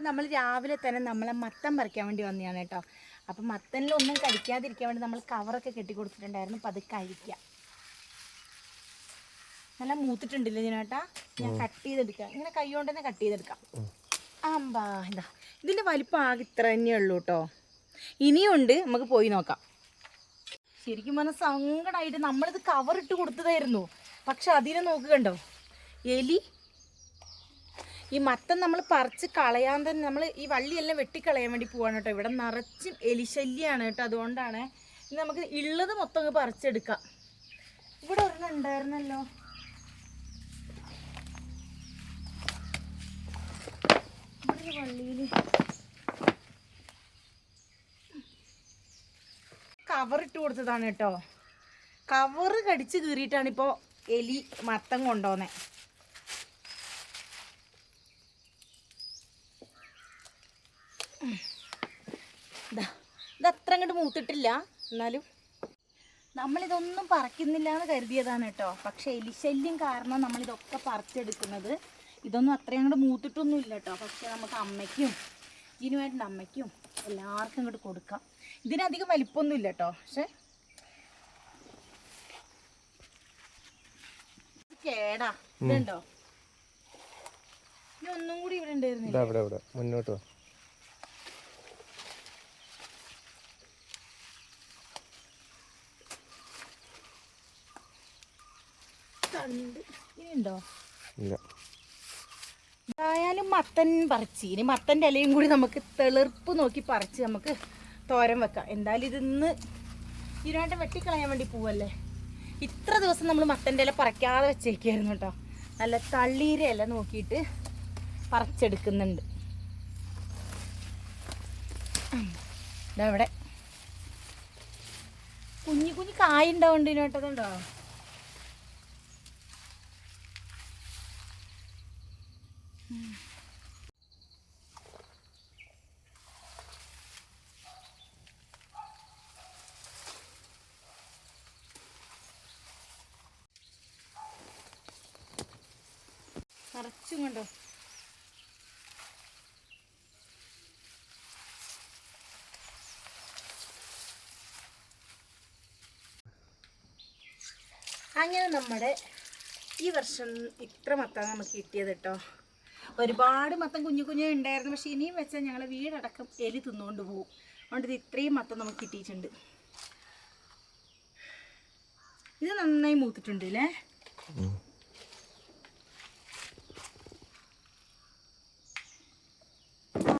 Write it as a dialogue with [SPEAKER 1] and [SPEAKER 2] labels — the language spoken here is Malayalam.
[SPEAKER 1] അപ്പം നമ്മൾ രാവിലെ തന്നെ നമ്മളെ മത്തൻ പറിക്കാൻ വേണ്ടി വന്നതാണ് കേട്ടോ. അപ്പം മത്തനിലൊന്നും കഴിക്കാതിരിക്കാൻ വേണ്ടി നമ്മൾ കവറൊക്കെ കെട്ടി കൊടുത്തിട്ടുണ്ടായിരുന്നു. അപ്പം അത് കഴിക്കാം. നല്ല മൂത്തിട്ടുണ്ടല്ലേ ഇതിനേട്ടാ ഞാൻ കട്ട് ചെയ്തെടുക്കാം. ഇങ്ങനെ കൈ കൊണ്ട് തന്നെ കട്ട് ചെയ്തെടുക്കാം. ആമ്പാ എന്താ? ഇതിന്റെ വലിപ്പം ആകെ ഇത്ര തന്നെയേ ഉള്ളൂ കേട്ടോ. ഇനിയുണ്ട് നമുക്ക് പോയി നോക്കാം. ശരിക്കും പറഞ്ഞാൽ സങ്കടമായിട്ട് നമ്മളിത് കവറിട്ട് കൊടുത്തതായിരുന്നു. പക്ഷെ അതിനെ നോക്കുകണ്ടോ എലി ഈ മത്തം നമ്മൾ പറിച്ച് കളയാൻ തന്നെ നമ്മൾ ഈ വള്ളിയെല്ലാം വെട്ടിക്കളയാൻ വേണ്ടി പോവാണ് കേട്ടോ. ഇവിടെ നിറച്ചും എലിശല്യാണ് കേട്ടോ. അതുകൊണ്ടാണ് ഇനി നമുക്ക് ഉള്ളത് മൊത്തം അങ്ങ് പറിച്ചെടുക്കാം. ഇവിടെ ഒരെണ്ണം ഉണ്ടായിരുന്നല്ലോ. ഇട്ട് കൊടുത്തതാണ് കേട്ടോ. കവറ് കടിച്ച് കീറിയിട്ടാണ് ഇപ്പോൾ എലി മത്തം കൊണ്ടുവന്നേ ഇതാ ഇത് അത്ര അങ്ങോട്ട് മൂത്തിട്ടില്ല. എന്നാലും. നമ്മളിതൊന്നും പറിക്കുന്നില്ല എന്ന് കരുതിയതാണ് കേട്ടോ. പക്ഷെ എലിശല്യം കാരണം നമ്മളിതൊക്കെ പറിച്ചെടുക്കുന്നത് ഇതൊന്നും അത്രയും അങ്ങോട്ട് മൂത്തിട്ടൊന്നും ഇല്ല കേട്ടോ. പക്ഷേ നമുക്ക് അമ്മയ്ക്കും ഇതിനുമായിട്ട് അമ്മയ്ക്കും എല്ലാവർക്കും ഇങ്ങോട്ട് കൊടുക്കാം. ഇതിനധികം വലിപ്പമൊന്നും ഇല്ല കേട്ടോ. പക്ഷെ. കേടാ. ഇതുണ്ടോ? ഇനി ഒന്നും കൂടി ഇവിടെ ഉണ്ടായിരുന്നില്ല?
[SPEAKER 2] ഇതാ ഇവിടെ ഇവിടെ. മുന്നോട്ട്
[SPEAKER 1] കണ്ട് ഇനിയുണ്ടോ?
[SPEAKER 2] ഇല്ല.
[SPEAKER 1] മത്തൻ പറിച്ച്. ഇനി മത്തന്റെ ഇലയും കൂടി നമുക്ക് തെളിർപ്പ് നോക്കി പറിച്ച് നമുക്ക് തോരൻ വെക്കാം. എന്തായാലും ഇതിന്ന് ഇതിനായിട്ട് വെട്ടിക്കളയാൻ വേണ്ടി പോവല്ലേ? ഇത്ര ദിവസം നമ്മൾ മത്തന്റെ ഇല പറിക്കാതെ വെച്ചേക്കായിരുന്നു കേട്ടോ. നല്ല തള്ളീര ഇല നോക്കിയിട്ട് പറിച്ചെടുക്കുന്നുണ്ട്. ഇവിടെ. കുഞ്ഞു കുഞ്ഞു കായ ഉണ്ടാവുന്നുണ്ട് ഇതിനോട്ടതുണ്ടോ നിറച്ചും കണ്ടോ അങ്ങനെ നമ്മുടെ ഈ വർഷം ഇത്ര മത്തം നമുക്ക് കിട്ടിയത് കേട്ടോ ഒരുപാട് മത്തം കുഞ്ഞു കുഞ്ഞു ഉണ്ടായിരുന്നു. പക്ഷെ ഇനിയും വെച്ചാൽ ഞങ്ങളെ വീടടക്കം എലി തിന്നുകൊണ്ട് പോകും അതുകൊണ്ട് ഇത് ഇത്രയും മത്തം നമുക്ക് കിട്ടിയിട്ടുണ്ട്. ഇത് നന്നായി മൂത്തിട്ടുണ്ട് അല്ലേ.